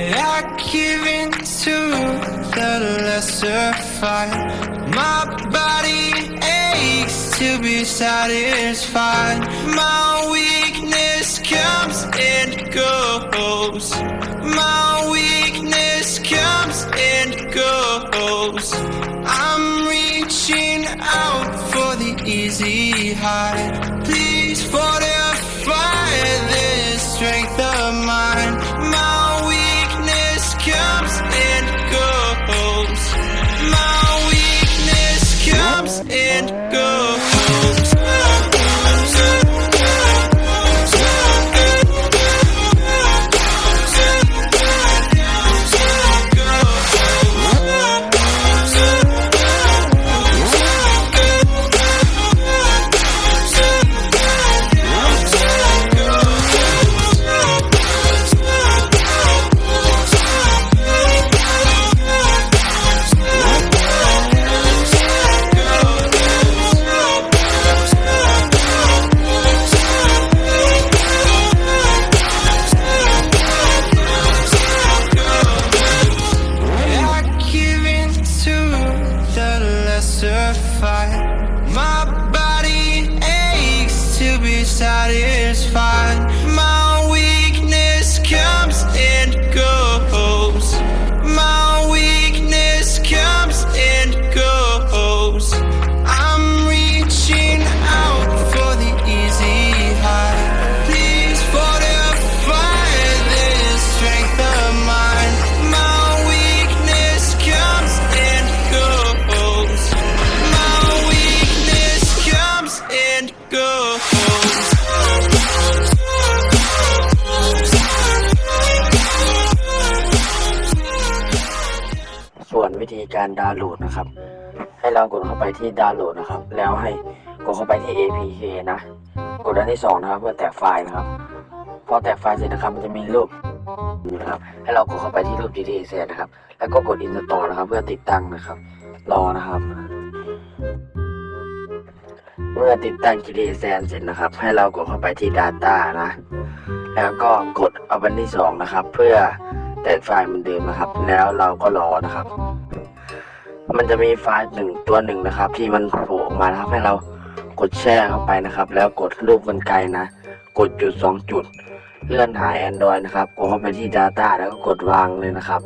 I give in to the lesser fight. My body aches to be satisfied. My weakness comes and goes. My weakness comes and goes. I'm reaching out for the easy high. and go. Fight. My body aches to be satisfied. วิธีการดาวน์โหลดนะครับ ให้เรากดเข้าไปที่ดาวน์โหลดนะครับ แล้วให้กดเข้าไปที่ APK นะ กดอันที่สองนะครับเพื่อแตกไฟล์นะครับ พอแตกไฟล์เสร็จนะครับมันจะมีรูปนะครับให้เรากดเข้าไปที่รูป GTA เสร็จนะครับ แล้วก็กด install นะครับ เพื่อติดตั้งนะครับ รอนะครับ เมื่อติดตั้ง GTA เสร็จนะครับ ให้เรากดเข้าไปที่ Data นะ แล้วก็กดอาอันที่สองนะครับ เพื่อ แตกไฟล์เหมือนเดิมนะครับ แล้วเราก็รอนะครับ มันจะมีไฟล์หนึ่งตัวหนึ่งนะครับ ที่มันโผล่ออกมานะครับให้เรากดแช่เข้าไปนะครับ แล้วกดรูปกันไกลนะ กดจุดสองจุด เลื่อนหาย Android นะครับกดเข้าไปที่ Data แล้วก็กดวางเลยนะครับ